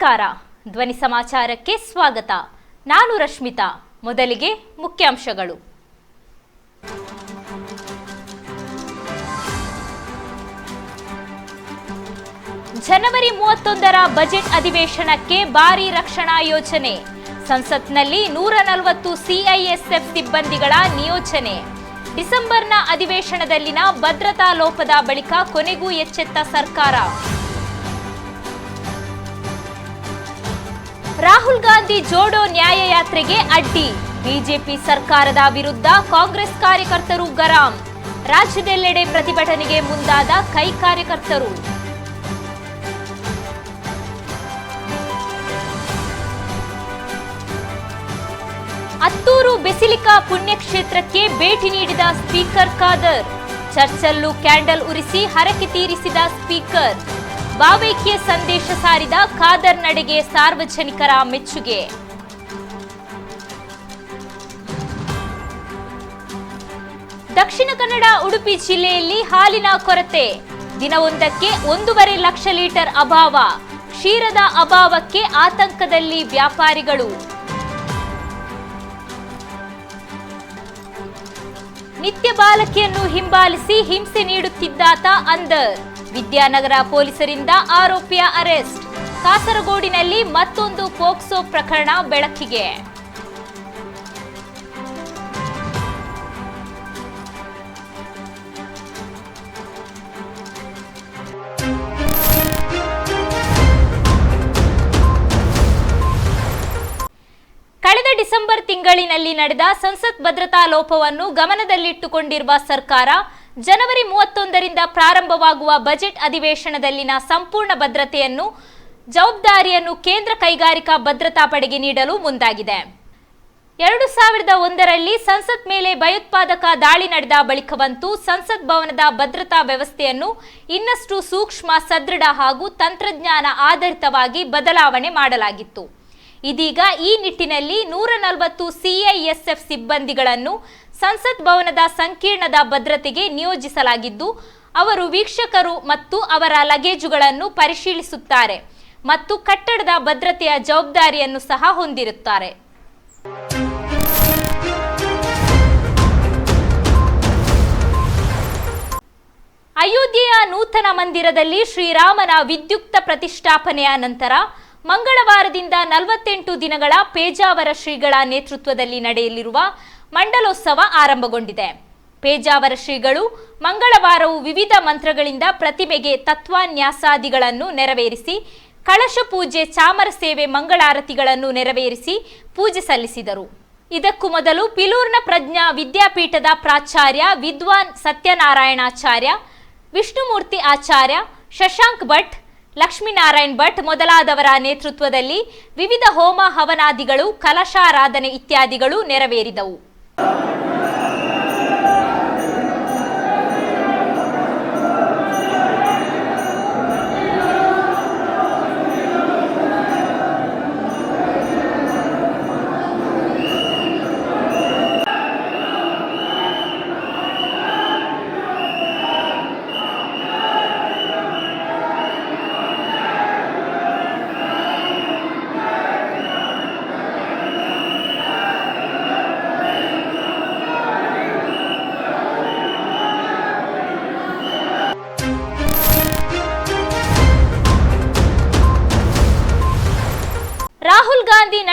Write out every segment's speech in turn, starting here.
ನಮಸ್ಕಾರ. ಧ್ವನಿ ಸಮಾಚಾರಕ್ಕೆ ಸ್ವಾಗತ. ನಾನು ರಶ್ಮಿತಾ. ಮೊದಲಿಗೆ ಮುಖ್ಯಾಂಶಗಳು. ಜನವರಿ ಮೂವತ್ತೊಂದರ ಬಜೆಟ್ ಅಧಿವೇಶನಕ್ಕೆ ಭಾರಿ ರಕ್ಷಣಾ ಯೋಜನೆ. ಸಂಸತ್ನಲ್ಲಿ ನೂರ ನಲವತ್ತು ಸಿಐಎಸ್ಎಫ್ ಸಿಬ್ಬಂದಿಗಳ ನಿಯೋಜನೆ. ಡಿಸೆಂಬರ್ನ ಅಧಿವೇಶನದಲ್ಲಿನ ಭದ್ರತಾ ಲೋಪದ ಬಳಿಕ ಕೊನೆಗೂ ಎಚ್ಚೆತ್ತ ಸರ್ಕಾರ. ರಾಹುಲ್ ಗಾಂಧಿ ಜೋಡೋ ನ್ಯಾಯಯಾತ್ರೆಗೆ ಅಡ್ಡಿ. ಬಿಜೆಪಿ ಸರ್ಕಾರದ ವಿರುದ್ಧ ಕಾಂಗ್ರೆಸ್ ಕಾರ್ಯಕರ್ತರು ಗರಾಂ. ರಾಜ್ಯದೆಲ್ಲೆಡೆ ಪ್ರತಿಭಟನೆಗೆ ಮುಂದಾದ ಕೈ ಕಾರ್ಯಕರ್ತರು. ಅತ್ತೂರು ಬೆಸಿಲಿಕಾ ಪುಣ್ಯಕ್ಷೇತ್ರಕ್ಕೆ ಭೇಟಿ ನೀಡಿದ ಸ್ಪೀಕರ್ ಖಾದರ್. ಚರ್ಚಲ್ಲೂ ಕ್ಯಾಂಡಲ್ ಉರಿಸಿ ಹರಕೆ ತೀರಿಸಿದ ಸ್ಪೀಕರ್. ಭಾವೈಕ್ಯ ಸಂದೇಶ ಸಾರಿದ ಖಾದರ್ ನಡೆಗೆ ಸಾರ್ವಜನಿಕರ ಮೆಚ್ಚುಗೆ. ದಕ್ಷಿಣ ಕನ್ನಡ ಉಡುಪಿ ಜಿಲ್ಲೆಯಲ್ಲಿ ಹಾಲಿನ ಕೊರತೆ. ದಿನವೊಂದಕ್ಕೆ ಒಂದೂವರೆ ಲಕ್ಷ ಲೀಟರ್ ಅಭಾವ. ಕ್ಷೀರದ ಅಭಾವಕ್ಕೆ ಆತಂಕದಲ್ಲಿ ವ್ಯಾಪಾರಿಗಳು. ನಿತ್ಯ ಬಾಲಕಿಯನ್ನು ಹಿಂಬಾಲಿಸಿ ಹಿಂಸೆ ನೀಡುತ್ತಿದ್ದಾತ ಅಂದರ್. ವಿದ್ಯಾನಗರ ಪೊಲೀಸರಿಂದ ಆರೋಪಿಯ ಅರೆಸ್ಟ್. ಕಾಸರಗೋಡಿನಲ್ಲಿ ಮತ್ತೊಂದು ಪೋಕ್ಸೋ ಪ್ರಕರಣ ಬೆಳಕಿಗೆ. ಕಳೆದ ಡಿಸೆಂಬರ್ ತಿಂಗಳಿನಲ್ಲಿ ನಡೆದ ಸಂಸತ್ ಭದ್ರತಾ ಲೋಪವನ್ನು ಗಮನದಲ್ಲಿಟ್ಟುಕೊಂಡಿರುವ ಸರ್ಕಾರ ಜನವರಿ ಮೂವತ್ತೊಂದರಿಂದ ಪ್ರಾರಂಭವಾಗುವ ಬಜೆಟ್ ಅಧಿವೇಶನದಲ್ಲಿನ ಸಂಪೂರ್ಣ ಭದ್ರತೆಯನ್ನು, ಜವಾಬ್ದಾರಿಯನ್ನು ಕೇಂದ್ರ ಕೈಗಾರಿಕಾ ಭದ್ರತಾ ಪಡೆಗೆ ನೀಡಲು ಮುಂದಾಗಿದೆ. ಎರಡು ಸಾವಿರದ ಒಂದರಲ್ಲಿ ಸಂಸತ್ ಮೇಲೆ ಭಯೋತ್ಪಾದಕ ದಾಳಿ ನಡೆದ ಬಳಿಕವಂತೂ ಸಂಸತ್ ಭವನದ ಭದ್ರತಾ ವ್ಯವಸ್ಥೆಯನ್ನು ಇನ್ನಷ್ಟು ಸೂಕ್ಷ್ಮ, ಸದೃಢ ಹಾಗೂ ತಂತ್ರಜ್ಞಾನ ಆಧಾರಿತವಾಗಿ ಬದಲಾವಣೆ ಮಾಡಲಾಗಿತ್ತು. ಇದೀಗ ಈ ನಿಟ್ಟಿನಲ್ಲಿ ನೂರ ನಲವತ್ತು ಸಿಐಎಸ್ಎಫ್ ಸಿಬ್ಬಂದಿಗಳನ್ನು ಸಂಸತ್ ಭವನದ ಸಂಕೀರ್ಣದ ಭದ್ರತೆಗೆ ನಿಯೋಜಿಸಲಾಗಿದ್ದು, ಅವರು ವೀಕ್ಷಕರು ಮತ್ತು ಅವರ ಲಗೇಜುಗಳನ್ನು ಪರಿಶೀಲಿಸುತ್ತಾರೆ ಮತ್ತು ಕಟ್ಟಡದ ಭದ್ರತೆಯ ಜವಾಬ್ದಾರಿಯನ್ನು ಸಹ ಹೊಂದಿರುತ್ತಾರೆ. ಅಯೋಧ್ಯೆಯ ನೂತನ ಮಂದಿರದಲ್ಲಿ ಶ್ರೀರಾಮನ ವಿದ್ಯುಕ್ತ ಪ್ರತಿಷ್ಠಾಪನೆಯ ನಂತರ ಮಂಗಳವಾರದಿಂದ ನಲವತ್ತೆಂಟು ದಿನಗಳ ಪೇಜಾವರ ಶ್ರೀಗಳ ನೇತೃತ್ವದಲ್ಲಿ ನಡೆಯಲಿರುವ ಮಂಡಲೋತ್ಸವ ಆರಂಭಗೊಂಡಿದೆ. ಪೇಜಾವರ ಶ್ರೀಗಳು ಮಂಗಳವಾರವು ವಿವಿಧ ಮಂತ್ರಗಳಿಂದ ಪ್ರತಿಮೆಗೆ ತತ್ವಾನ್ಯಾಸಾದಿಗಳನ್ನು ನೆರವೇರಿಸಿ, ಕಳಶ ಪೂಜೆ ಚಾಮರ ಸೇವೆ ಮಂಗಳಾರತಿಗಳನ್ನು ನೆರವೇರಿಸಿ ಪೂಜೆ ಸಲ್ಲಿಸಿದರು. ಇದಕ್ಕೂ ಮೊದಲು ಪಿಲೂರ್ನ ಪ್ರಜ್ಞಾ ವಿದ್ಯಾಪೀಠದ ಪ್ರಾಚಾರ್ಯ ವಿದ್ವಾನ್ ಸತ್ಯನಾರಾಯಣಾಚಾರ್ಯ, ವಿಷ್ಣುಮೂರ್ತಿ ಆಚಾರ್ಯ, ಶಶಾಂಕ್ ಭಟ್, ಲಕ್ಷ್ಮೀನಾರಾಯಣ್ ಭಟ್ ಮೊದಲಾದವರ ನೇತೃತ್ವದಲ್ಲಿ ವಿವಿಧ ಹೋಮ ಹವನಾದಿಗಳು, ಕಲಶಾರಾಧನೆ ಇತ್ಯಾದಿಗಳು ನೆರವೇರಿದವು. ರಾಹುಲ್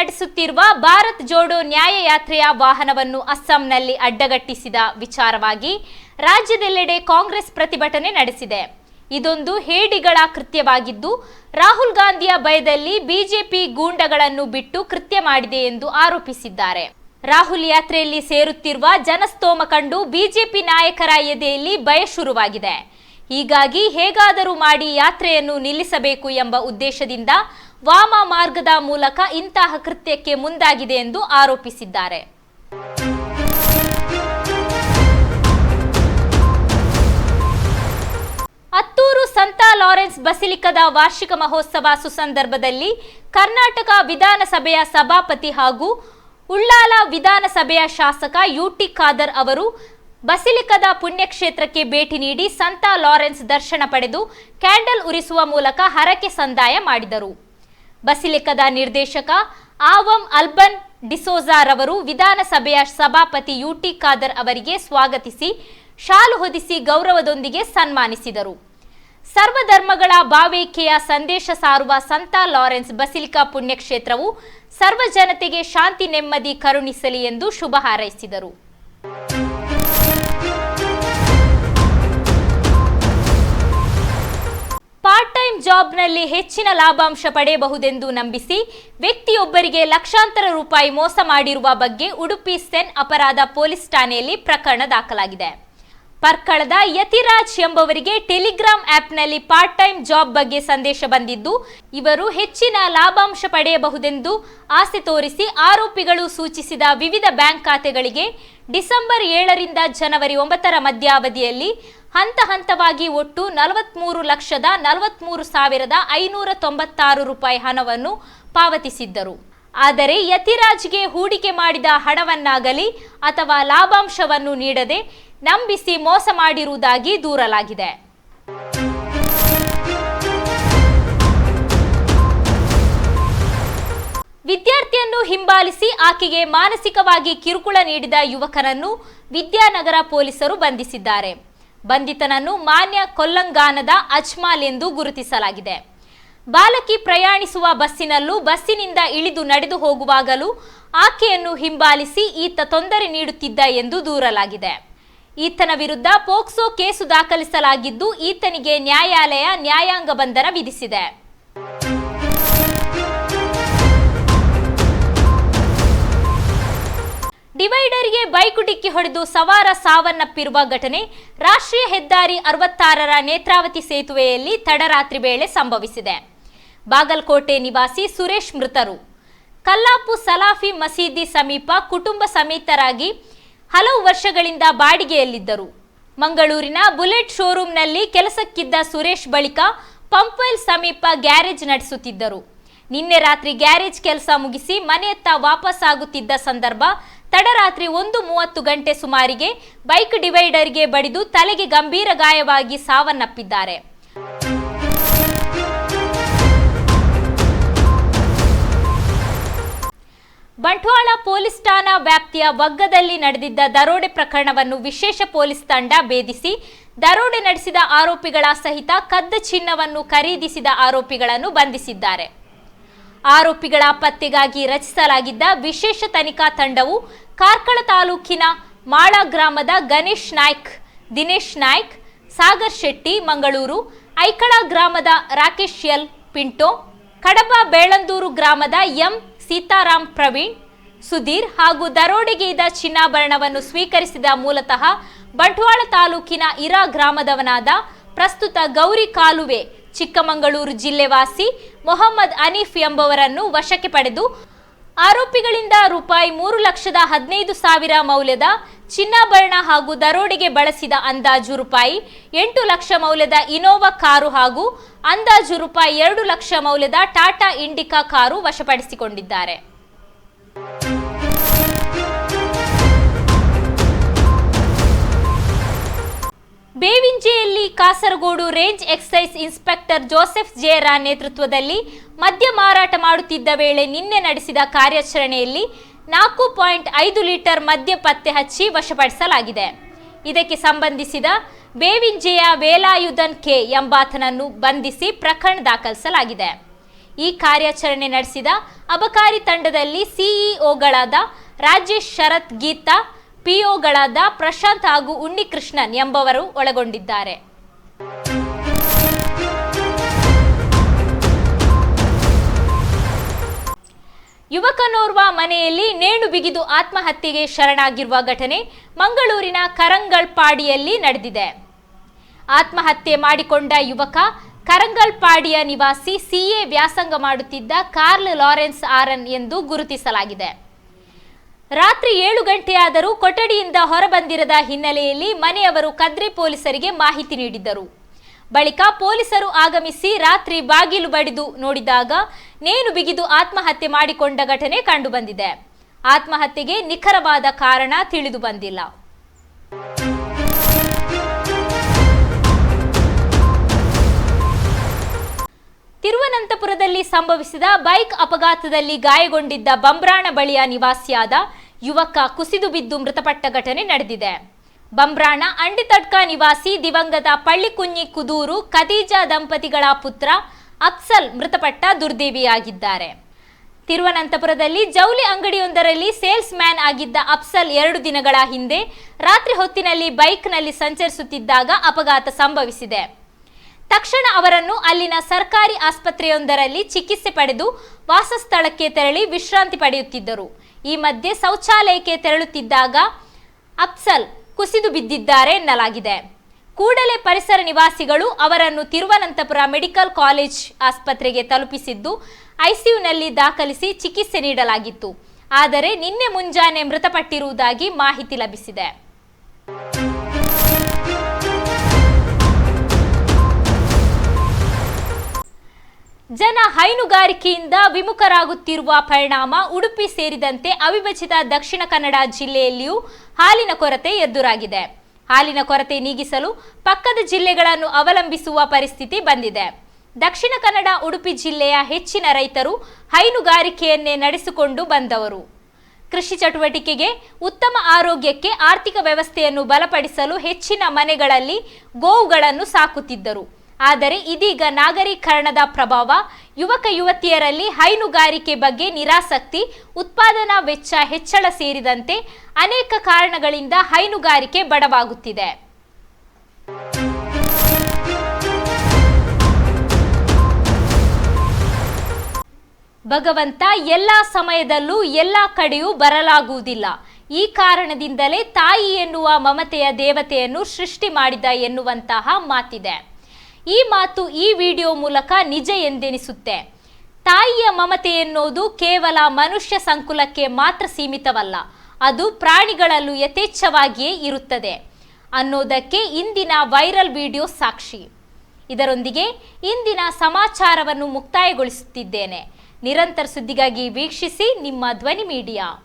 ನಡೆಸುತ್ತಿರುವ ಭಾರತ್ ಜೋಡೋ ನ್ಯಾಯಯಾತ್ರೆಯ ವಾಹನವನ್ನು ಅಸ್ಸಾಂನಲ್ಲಿ ಅಡ್ಡಗಟ್ಟಿಸಿದ ವಿಚಾರವಾಗಿ ರಾಜ್ಯದೆಲ್ಲೆಡೆ ಕಾಂಗ್ರೆಸ್ ಪ್ರತಿಭಟನೆ ನಡೆಸಿದೆ. ಇದೊಂದು ಹೇಡಿಗಳ ಕೃತ್ಯವಾಗಿದ್ದು, ರಾಹುಲ್ ಗಾಂಧಿಯ ಭಯದಲ್ಲಿ ಬಿಜೆಪಿ ಗೂಂಡಗಳನ್ನು ಬಿಟ್ಟು ಕೃತ್ಯ ಮಾಡಿದೆ ಎಂದು ಆರೋಪಿಸಿದ್ದಾರೆ. ರಾಹುಲ್ ಯಾತ್ರೆಯಲ್ಲಿ ಸೇರುತ್ತಿರುವ ಜನಸ್ತೋಮ ಕಂಡು ಬಿಜೆಪಿ ನಾಯಕರ ಎದೆಯಲ್ಲಿ ಭಯ ಶುರುವಾಗಿದೆ. ಹೀಗಾಗಿ ಹೇಗಾದರೂ ಮಾಡಿ ಯಾತ್ರೆಯನ್ನು ನಿಲ್ಲಿಸಬೇಕು ಎಂಬ ಉದ್ದೇಶದಿಂದ ವಾಮ ಮಾರ್ಗದ ಮೂಲಕ ಇಂತಹ ಕೃತ್ಯಕ್ಕೆ ಮುಂದಾಗಿದೆ ಎಂದು ಆರೋಪಿಸಿದ್ದಾರೆ. ಅತ್ತೂರು ಸಂತ ಲಾರೆನ್ಸ್ ಬಸಿಲಿಕದ ವಾರ್ಷಿಕ ಮಹೋತ್ಸವ ಸುಸಂದರ್ಭದಲ್ಲಿ ಕರ್ನಾಟಕ ವಿಧಾನಸಭೆಯ ಸಭಾಪತಿ ಹಾಗೂ ಉಳ್ಳಾಲ ವಿಧಾನಸಭೆಯ ಶಾಸಕ ಯುಟಿ ಖಾದರ್ ಅವರು ಬಸಿಲಿಕದ ಪುಣ್ಯಕ್ಷೇತ್ರಕ್ಕೆ ಭೇಟಿ ನೀಡಿ ಸಂತ ಲಾರೆನ್ಸ್ ದರ್ಶನ ಪಡೆದು ಕ್ಯಾಂಡಲ್ ಉರಿಸುವ ಮೂಲಕ ಹರಕೆ ಸಂದಾಯ ಮಾಡಿದರು. ಬಸಿಲಿಕದ ನಿರ್ದೇಶಕ ಆವಂ ಅಲ್ಬನ್ ಡಿಸೋಜಾರವರು ವಿಧಾನಸಭೆಯ ಸಭಾಪತಿ ಯುಟಿ ಖಾದರ್ ಅವರಿಗೆ ಸ್ವಾಗತಿಸಿ ಶಾಲು ಹೊದಿಸಿ ಗೌರವದೊಂದಿಗೆ ಸನ್ಮಾನಿಸಿದರು. ಸರ್ವಧರ್ಮಗಳ ಭಾವೈಕ್ಯೆಯ ಸಂದೇಶ ಸಾರುವ ಸಂತ ಲಾರೆನ್ಸ್ ಬಸಿಲಿಕಾ ಪುಣ್ಯಕ್ಷೇತ್ರವು ಸರ್ವ ಜನತೆಗೆ ಶಾಂತಿ ನೆಮ್ಮದಿ ಕರುಣಿಸಲಿ ಎಂದು ಶುಭ ಹಾರೈಸಿದರು. ಟೈಮ್ ಜಾಬ್ನಲ್ಲಿ ಹೆಚ್ಚಿನ ಲಾಭಾಂಶ ಪಡೆಯಬಹುದೆಂದು ನಂಬಿಸಿ ವ್ಯಕ್ತಿಯೊಬ್ಬರಿಗೆ ಲಕ್ಷಾಂತರ ರೂಪಾಯಿ ಮೋಸ ಮಾಡಿರುವ ಬಗ್ಗೆ ಉಡುಪಿ ಸೆನ್ ಅಪರಾಧ ಪೊಲೀಸ್ ಠಾಣೆಯಲ್ಲಿ ಪ್ರಕರಣ ದಾಖಲಾಗಿದೆ. ಪರ್ಕಳದ ಯತಿರಾಜ್ ಎಂಬವರಿಗೆ ಟೆಲಿಗ್ರಾಮ್ ಆಪ್ನಲ್ಲಿ ಪಾರ್ಟ್ ಟೈಮ್ ಜಾಬ್ ಬಗ್ಗೆ ಸಂದೇಶ ಬಂದಿದ್ದು, ಇವರು ಹೆಚ್ಚಿನ ಲಾಭಾಂಶ ಪಡೆಯಬಹುದೆಂದು ಆಸೆ ತೋರಿಸಿ ಆರೋಪಿಗಳು ಸೂಚಿಸಿದ ವಿವಿಧ ಬ್ಯಾಂಕ್ ಖಾತೆಗಳಿಗೆ ಡಿಸೆಂಬರ್ ಏಳರಿಂದ ಜನವರಿ ಒಂಬತ್ತರ ಮಧ್ಯಾವಧಿಯಲ್ಲಿ ಹಂತ ಹಂತವಾಗಿ ಒಟ್ಟು ನಲವತ್ಮೂರು ಲಕ್ಷದ ನಲವತ್ಮೂರು ಸಾವಿರದ ಐನೂರ ತೊಂಬತ್ತಾರು ರೂಪಾಯಿ ಹಣವನ್ನು ಪಾವತಿಸಿದ್ದರು. ಆದರೆ ಯತಿರಾಜ್ಗೆ ಹೂಡಿಕೆ ಮಾಡಿದ ಹಣವನ್ನಾಗಲಿ ಅಥವಾ ಲಾಭಾಂಶವನ್ನು ನೀಡದೆ ನಂಬಿಸಿ ಮೋಸ ಮಾಡಿರುವುದಾಗಿ ದೂರಲಾಗಿದೆ. ವಿದ್ಯಾರ್ಥಿಯನ್ನು ಹಿಂಬಾಲಿಸಿ ಆಕೆಗೆ ಮಾನಸಿಕವಾಗಿ ಕಿರುಕುಳ ನೀಡಿದ ಯುವಕನನ್ನು ವಿದ್ಯಾನಗರ ಪೊಲೀಸರು ಬಂಧಿಸಿದ್ದಾರೆ. ಬಂಧಿತನನ್ನು ಮಾನ್ಯ ಕೊಲ್ಲಂಗಾನದ ಅಜ್ಮಾಲ್ ಎಂದು ಗುರುತಿಸಲಾಗಿದೆ. ಬಾಲಕಿ ಪ್ರಯಾಣಿಸುವ ಬಸ್ಸಿನಲ್ಲೂ ಬಸ್ಸಿನಿಂದ ಇಳಿದು ನಡೆದು ಹೋಗುವಾಗಲೂ ಆಕೆಯನ್ನು ಹಿಂಬಾಲಿಸಿ ಈತ ತೊಂದರೆ ನೀಡುತ್ತಿದ್ದ ಎಂದು ದೂರಲಾಗಿದೆ. ಈತನ ವಿರುದ್ಧ ಪೋಕ್ಸೋ ಕೇಸು ದಾಖಲಿಸಲಾಗಿದ್ದು, ಈತನಿಗೆ ನ್ಯಾಯಾಲಯ ನ್ಯಾಯಾಂಗ ಬಂಧನ ವಿಧಿಸಿದೆ. ಡಿವೈಡರ್ಗೆ ಬೈಕು ಡಿಕ್ಕಿ ಹೊಡೆದು ಸವಾರ ಸಾವನ್ನಪ್ಪಿರುವ ಘಟನೆ, ರಾಷ್ಟ್ರೀಯ ಹೆದ್ದಾರಿ ಅರವತ್ತಾರರ ನೇತ್ರಾವತಿ ಸೇತುವೆಯಲ್ಲಿ ತಡರಾತ್ರಿ ವೇಳೆ ಸಂಭವಿಸಿದೆ. ಬಾಗಲಕೋಟೆ ನಿವಾಸಿ ಸುರೇಶ್ ಮೃತರು. ಕಲ್ಲಾಪು ಸಲಾಫಿ ಮಸೀದಿ ಸಮೀಪ ಕುಟುಂಬ ಸಮೇತರಾಗಿ ಹಲವು ವರ್ಷಗಳಿಂದ ಬಾಡಿಗೆಯಲ್ಲಿದ್ದರು. ಮಂಗಳೂರಿನ ಬುಲೆಟ್ ಶೋರೂಂನಲ್ಲಿ ಕೆಲಸಕ್ಕಿದ್ದ ಸುರೇಶ್ ಬಳಿಕ ಪಂಪ್ವೆಲ್ ಸಮೀಪ ಗ್ಯಾರೇಜ್ ನಡೆಸುತ್ತಿದ್ದರು. ನಿನ್ನೆ ರಾತ್ರಿ ಗ್ಯಾರೇಜ್ ಕೆಲಸ ಮುಗಿಸಿ ಮನೆಯತ್ತ ವಾಪಸ್ಸಾಗುತ್ತಿದ್ದ ಸಂದರ್ಭ, ತಡರಾತ್ರಿ ಒಂದು ಮೂವತ್ತು ಗಂಟೆ ಸುಮಾರಿಗೆ ಬೈಕ್ ಡಿವೈಡರ್ಗೆ ಬಡಿದು ತಲೆಗೆ ಗಂಭೀರ ಗಾಯವಾಗಿ ಸಾವನ್ನಪ್ಪಿದ್ದಾರೆ. ಬಂಟ್ವಾಳ ಪೊಲೀಸ್ ಠಾಣಾ ವ್ಯಾಪ್ತಿಯ ವಗ್ಗದಲ್ಲಿ ನಡೆದಿದ್ದ ದರೋಡೆ ಪ್ರಕರಣವನ್ನು ವಿಶೇಷ ಪೊಲೀಸ್ ತಂಡ ಭೇದಿಸಿ, ದರೋಡೆ ನಡೆಸಿದ ಆರೋಪಿಗಳ ಸಹಿತ ಕದ್ದ ಚಿನ್ನವನ್ನು ಖರೀದಿಸಿದ ಆರೋಪಿಗಳನ್ನು ಬಂಧಿಸಿದ್ದಾರೆ. ಆರೋಪಿಗಳ ಪತ್ತೆಗಾಗಿ ರಚಿಸಲಾಗಿದ್ದ ವಿಶೇಷ ತನಿಖಾ ತಂಡವು ಕಾರ್ಕಳ ತಾಲೂಕಿನ ಮಾಳ ಗ್ರಾಮದ ಗಣೇಶ್ ನಾಯ್ಕ್, ದಿನೇಶ್ ನಾಯ್ಕ್, ಸಾಗರ್ ಶೆಟ್ಟಿ, ಮಂಗಳೂರು, ಐಕಳ ಗ್ರಾಮದ ರಾಕೇಶ್ ಎಲ್ ಪಿಂಟೋ, ಕಡಬ ಬೇಳಂದೂರು ಗ್ರಾಮದ ಎಂ ಸೀತಾರಾಮ್ ಪ್ರವೀಣ್, ಸುಧೀರ್ ಹಾಗೂ ದರೋಡೆಗೈದ ಚಿನ್ನಾಭರಣವನ್ನು ಸ್ವೀಕರಿಸಿದ ಮೂಲತಃ ಬಂಟ್ವಾಳ ತಾಲೂಕಿನ ಇರಾ ಗ್ರಾಮದವನಾದ ಪ್ರಸ್ತುತ ಗೌರಿ ಕಾಲುವೆ ಚಿಕ್ಕಮಗಳೂರು ಜಿಲ್ಲೆ ವಾಸಿ ಮೊಹಮ್ಮದ್ ಅನೀಫ್ ಎಂಬವರನ್ನು ವಶಕ್ಕೆ ಪಡೆದು ಆರೋಪಿಗಳಿಂದ ರೂಪಾಯಿ ಮೂರು ಲಕ್ಷದ ಹದಿನೈದು ಸಾವಿರ ಮೌಲ್ಯದ ಚಿನ್ನಾಭರಣ ಹಾಗೂ ದರೋಡೆಗೆ ಬಳಸಿದ ಅಂದಾಜು ರೂಪಾಯಿ ಎಂಟು ಲಕ್ಷ ಮೌಲ್ಯದ ಇನೋವಾ ಕಾರು ಹಾಗೂ ಅಂದಾಜು ರೂಪಾಯಿ ಎರಡು ಲಕ್ಷ ಮೌಲ್ಯದ ಟಾಟಾ ಇಂಡಿಕಾ ಕಾರು ವಶಪಡಿಸಿಕೊಂಡಿದ್ದಾರೆ. ಬೇವಿಂಜೆಯಲ್ಲಿ Kasaragod range excise inspector Joseph Jera ನೇತೃತ್ವದಲ್ಲಿ ಮದ್ಯ ಮಾರಾಟ ಮಾಡುತ್ತಿದ್ದ ವೇಳೆ ನಿನ್ನೆ ನಡೆಸಿದ ಕಾರ್ಯಾಚರಣೆಯಲ್ಲಿ ನಾಲ್ಕು ಪಾಯಿಂಟ್ ಐದು ಲೀಟರ್ ಮದ್ಯ ಪತ್ತೆ ಹಚ್ಚಿ ವಶಪಡಿಸಲಾಗಿದೆ. ಇದಕ್ಕೆ ಸಂಬಂಧಿಸಿದ ಬೇವಿಂಜೆಯ ವೇಲಾಯುಧನ್ ಕೆ ಎಂಬಾತನನ್ನು ಬಂಧಿಸಿ ಪ್ರಕರಣ ದಾಖಲಿಸಲಾಗಿದೆ. ಈ ಕಾರ್ಯಾಚರಣೆ ನಡೆಸಿದ ಅಬಕಾರಿ ತಂಡದಲ್ಲಿ ಸಿಇಒಗಳಾದ ರಾಜೇಶ್ ಶರತ್ ಗೀತಾ ಪಿಒಗಳಾದ ಪ್ರಶಾಂತ್ ಹಾಗೂ ಉನ್ನಿಕೃಷ್ಣನ್ ಎಂಬವರು ಒಳಗೊಂಡಿದ್ದಾರೆ. ಯುವಕನೋರ್ವ ಮನೆಯಲ್ಲಿ ನೇಣು ಬಿಗಿದು ಆತ್ಮಹತ್ಯೆಗೆ ಶರಣಾಗಿರುವ ಘಟನೆ ಮಂಗಳೂರಿನ ಕರಂಗಲ್ಪಾಡಿಯಲ್ಲಿ ನಡೆದಿದೆ. ಆತ್ಮಹತ್ಯೆ ಮಾಡಿಕೊಂಡ ಯುವಕ ಕರಂಗಲ್ಪಾಡಿಯ ನಿವಾಸಿ ಸಿಎ ವ್ಯಾಸಂಗ ಮಾಡುತ್ತಿದ್ದ ಕಾರ್ಲ್ ಲಾರೆನ್ಸ್ ಆರನ್ ಎಂದು ಗುರುತಿಸಲಾಗಿದೆ. ರಾತ್ರಿ ಏಳು ಗಂಟೆಯಾದರೂ ಕೊಠಡಿಯಿಂದ ಹೊರಬಂದಿರದ ಹಿನ್ನೆಲೆಯಲ್ಲಿ ಮನೆಯವರು ಕದ್ರಿ ಪೊಲೀಸರಿಗೆ ಮಾಹಿತಿ ನೀಡಿದ್ದರು. ಬಳಿಕ ಪೊಲೀಸರು ಆಗಮಿಸಿ ರಾತ್ರಿ ಬಾಗಿಲು ಬಡಿದು ನೋಡಿದಾಗ ನೇಣು ಬಿಗಿದು ಆತ್ಮಹತ್ಯೆ ಮಾಡಿಕೊಂಡ ಘಟನೆ ಕಂಡುಬಂದಿದೆ. ಆತ್ಮಹತ್ಯೆಗೆ ನಿಖರವಾದ ಕಾರಣ ತಿಳಿದು ಬಂದಿಲ್ಲ ತಿರುವನಂತಪುರದಲ್ಲಿ ಸಂಭವಿಸಿದ ಬೈಕ್ ಅಪಘಾತದಲ್ಲಿ ಗಾಯಗೊಂಡಿದ್ದ ಬಂಬ್ರಾಣ ಬಳಿಯ ನಿವಾಸಿಯಾದ ಯುವಕ ಕುಸಿದು ಬಿದ್ದು ಮೃತಪಟ್ಟ ಘಟನೆ ನಡೆದಿದೆ. ಬಂಬ್ರಾಣ ಅಂಡಿತಡ್ಕ ನಿವಾಸಿ ದಿವಂಗತ ಪಳ್ಳಿಕುഞ്ഞಿ ಕುದೂರು ಖದೀಜಾ ದಂಪತಿಗಳ ಪುತ್ರ ಅಕ್ಸಲ್ ಮೃತಪಟ್ಟ ದುರ್ದೇವಿಯಾಗಿದ್ದಾರೆ. ತಿರುವನಂತಪುರದಲ್ಲಿ ಜೌಲಿ ಅಂಗಡಿಯೊಂದರಲ್ಲಿ ಸೇಲ್ಸ್ ಮ್ಯಾನ್ ಆಗಿದ್ದ ಅಪ್ಸಲ್ ಎರಡು ದಿನಗಳ ಹಿಂದೆ ರಾತ್ರಿ ಹೊತ್ತಿನಲ್ಲಿ ಬೈಕ್ನಲ್ಲಿ ಸಂಚರಿಸುತ್ತಿದ್ದಾಗ ಅಪಘಾತ ಸಂಭವಿಸಿದೆ. ತಕ್ಷಣ ಅವರನ್ನು ಅಲ್ಲಿನ ಸರ್ಕಾರಿ ಆಸ್ಪತ್ರೆಯೊಂದರಲ್ಲಿ ಚಿಕಿತ್ಸೆ ಪಡೆದು ವಾಸಸ್ಥಳಕ್ಕೆ ತೆರಳಿ ವಿಶ್ರಾಂತಿ ಪಡೆಯುತ್ತಿದ್ದರು. ಈ ಮಧ್ಯೆ ಶೌಚಾಲಯಕ್ಕೆ ತೆರಳುತ್ತಿದ್ದಾಗ ಅಪ್ಸಲ್ ಕುಸಿದು ಬಿದ್ದಿದ್ದಾರೆ ಎನ್ನಲಾಗಿದೆ. ಕೂಡಲೇ ಪರಿಸರ ನಿವಾಸಿಗಳು ಅವರನ್ನು ತಿರುವನಂತಪುರ ಮೆಡಿಕಲ್ ಕಾಲೇಜ್ ಆಸ್ಪತ್ರೆಗೆ ತಲುಪಿಸಿದ್ದು, ಐಸಿಯುನಲ್ಲಿ ದಾಖಲಿಸಿ ಚಿಕಿತ್ಸೆ ನೀಡಲಾಗಿತ್ತು. ಆದರೆ ನಿನ್ನೆ ಮುಂಜಾನೆ ಮೃತಪಟ್ಟಿರುವುದಾಗಿ ಮಾಹಿತಿ ಲಭಿಸಿದೆ. ಜನ ಹೈನುಗಾರಿಕೆಯಿಂದ ವಿಮುಖರಾಗುತ್ತಿರುವ ಪರಿಣಾಮ ಉಡುಪಿ ಸೇರಿದಂತೆ ಅವಿಭಜಿತ ದಕ್ಷಿಣ ಕನ್ನಡ ಜಿಲ್ಲೆಯಲ್ಲಿಯೂ ಹಾಲಿನ ಕೊರತೆ ಎದುರಾಗಿದೆ. ಹಾಲಿನ ಕೊರತೆ ನೀಗಿಸಲು ಪಕ್ಕದ ಜಿಲ್ಲೆಗಳನ್ನು ಅವಲಂಬಿಸುವ ಪರಿಸ್ಥಿತಿ ಬಂದಿದೆ. ದಕ್ಷಿಣ ಕನ್ನಡ ಉಡುಪಿ ಜಿಲ್ಲೆಯ ಹೆಚ್ಚಿನ ರೈತರು ಹೈನುಗಾರಿಕೆಯನ್ನೇ ನಡೆಸಿಕೊಂಡು ಬಂದವರು. ಕೃಷಿ ಚಟುವಟಿಕೆಗೆ ಉತ್ತಮ ಆರೋಗ್ಯಕ್ಕೆ ಆರ್ಥಿಕ ವ್ಯವಸ್ಥೆಯನ್ನು ಬಲಪಡಿಸಲು ಹೆಚ್ಚಿನ ಮನೆಗಳಲ್ಲಿ ಗೋವುಗಳನ್ನು ಸಾಕುತ್ತಿದ್ದರು. ಆದರೆ ಇದೀಗ ನಾಗರೀಕರಣದ ಪ್ರಭಾವ, ಯುವಕ ಯುವತಿಯರಲ್ಲಿ ಹೈನುಗಾರಿಕೆ ಬಗ್ಗೆ ನಿರಾಸಕ್ತಿ, ಉತ್ಪಾದನಾ ವೆಚ್ಚ ಹೆಚ್ಚಳ ಸೇರಿದಂತೆ ಅನೇಕ ಕಾರಣಗಳಿಂದ ಹೈನುಗಾರಿಕೆ ಬಡವಾಗುತ್ತಿದೆ. ಭಗವಂತ ಎಲ್ಲ ಸಮಯದಲ್ಲೂ ಎಲ್ಲ ಕಡೆಯೂ ಬರಲಾಗುವುದಿಲ್ಲ. ಈ ಕಾರಣದಿಂದಲೇ ತಾಯಿ ಎನ್ನುವ ಮಮತೆಯ ದೇವತೆಯನ್ನು ಸೃಷ್ಟಿ ಮಾಡಿದ ಎನ್ನುವಂತಹ ಮಾತಿದೆ. ಈ ಮಾತು ಈ ವಿಡಿಯೋ ಮೂಲಕ ನಿಜ ಎಂದೆನಿಸುತ್ತೆ. ತಾಯಿಯ ಮಮತೆ ಎನ್ನುವುದು ಕೇವಲ ಮನುಷ್ಯ ಸಂಕುಲಕ್ಕೆ ಮಾತ್ರ ಸೀಮಿತವಲ್ಲ, ಅದು ಪ್ರಾಣಿಗಳಲ್ಲೂ ಯಥೇಚ್ಛವಾಗಿಯೇ ಇರುತ್ತದೆ ಅನ್ನೋದಕ್ಕೆ ಇಂದಿನ ವೈರಲ್ ವಿಡಿಯೋ ಸಾಕ್ಷಿ. ಇದರೊಂದಿಗೆ ಇಂದಿನ ಸಮಾಚಾರವನ್ನು ಮುಕ್ತಾಯಗೊಳಿಸುತ್ತಿದ್ದೇನೆ. ನಿರಂತರ ಸುದ್ದಿಗಾಗಿ ವೀಕ್ಷಿಸಿ ನಿಮ್ಮ ಧ್ವನಿ ಮೀಡಿಯಾ.